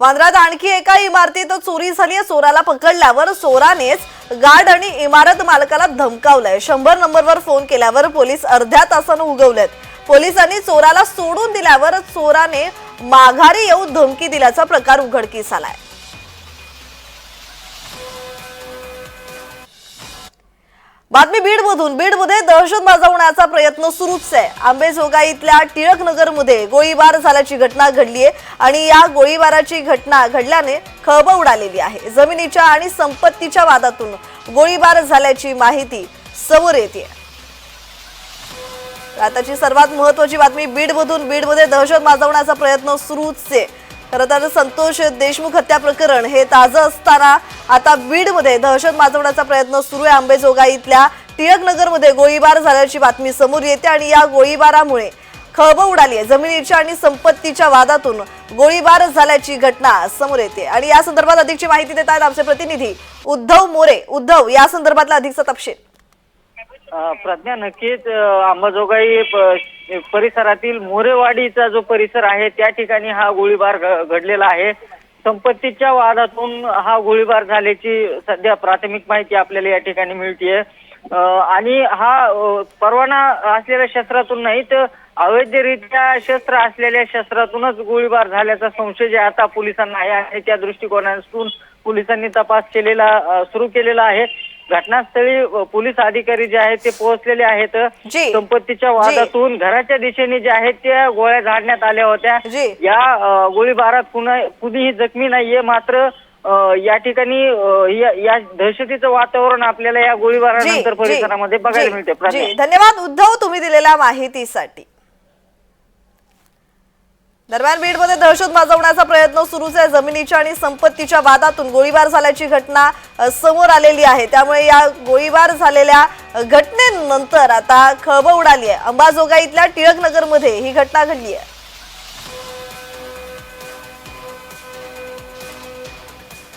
वांद्रात आणखी एका इमारतीत चोरी झाली चोराला पकडल्यावर चोरानेच गार्ड आणि इमारत मालकाला धमकावलंय. शंभर नंबरवर फोन केल्यावर पोलीस अर्ध्या तासानं उगवलेत. पोलिसांनी चोराला सोडून दिल्यावर चोराने माघारी येऊन धमकी दिल्याचा प्रकार उघडकीस आलाय. बातमी बीडमधून. बीडमध्ये दहशत माजवण्याचा प्रयत्न सुरूच आहे. आंबेजोगाई इथल्या टिळक नगरमध्ये गोळीबार झाल्याची घटना घडली आहे आणि या गोळीबाराची घटना घडल्याने खळबळ उडालेली आहे. जमिनीच्या आणि संपत्तीच्या वादातून गोळीबार झाल्याची माहिती समोर येते आताची सर्वात महत्वाची बातमी बीडमधून. बीडमध्ये दहशत माजवण्याचा प्रयत्न सुरूच आहे. खरं तर संतोष देशमुख हत्या प्रकरण हे ताजं असताना आता बीडमध्ये दहशत माजवण्याचा प्रयत्न सुरू आहे. आंबेजोगाई इथल्या टिळक नगरमध्ये गोळीबार झाल्याची बातमी समोर येते आणि या गोळीबारामुळे खळबळ उडाली आहे. जमिनीच्या आणि संपत्तीच्या वादातून गोळीबार झाल्याची घटना समोर येते. आणि या संदर्भात अधिकची माहिती देत आहेत आमचे प्रतिनिधी उद्धव मोरे. उद्धव या संदर्भातला अधिकचा तपशील. प्रज्ञा नक्कीच अंबाजोगाई परिसरातील मोरेवाडीचा जो परिसर आहे त्या ठिकाणी हा गोळीबार घडलेला आहे. संपत्तीच्या वादातून हा गोळीबार झाल्याची सध्या प्राथमिक माहिती आपल्याला या ठिकाणी मिळतीये. आणि हा परवाना असलेल्या शस्त्रातून नाही तर अवैधरित्या शस्त्र असलेल्या शस्त्रातूनच गोळीबार झाल्याचा संशय जे आता पोलिसांना आहे आणि त्या दृष्टिकोनातून पोलिसांनी तपास केलेला सुरू केलेला आहे. घटनास्थळी पोलीस अधिकारी जे आहेत ते पोहोचलेले आहेत. संपत्तीच्या वादातून घराच्या दिशेने जे आहेत त्या गोळ्या झाडण्यात आल्या होत्या. या गोळीबारात कुणा कुणीही जखमी नाहीये. मात्र या ठिकाणी या दहशतीचं वातावरण आपल्याला या गोळीबारानंतर परिसरामध्ये बघायला मिळते धन्यवाद उद्धव तुम्ही दिलेल्या माहितीसाठी. दरम्यान बीडमध्ये दहशत माजवण्याचा प्रयत्न सुरूच आहे. जमिनीच्या आणि संपत्तीच्या वादातून गोळीबार झाल्याची घटना समोर आलेली आहे. त्यामुळे या गोळीबार झालेल्या घटनेनंतर आता खळबळ उडाली आहे. अंबाजोगाईतल्या टिळक नगरमध्ये ही घटना घडली आहे.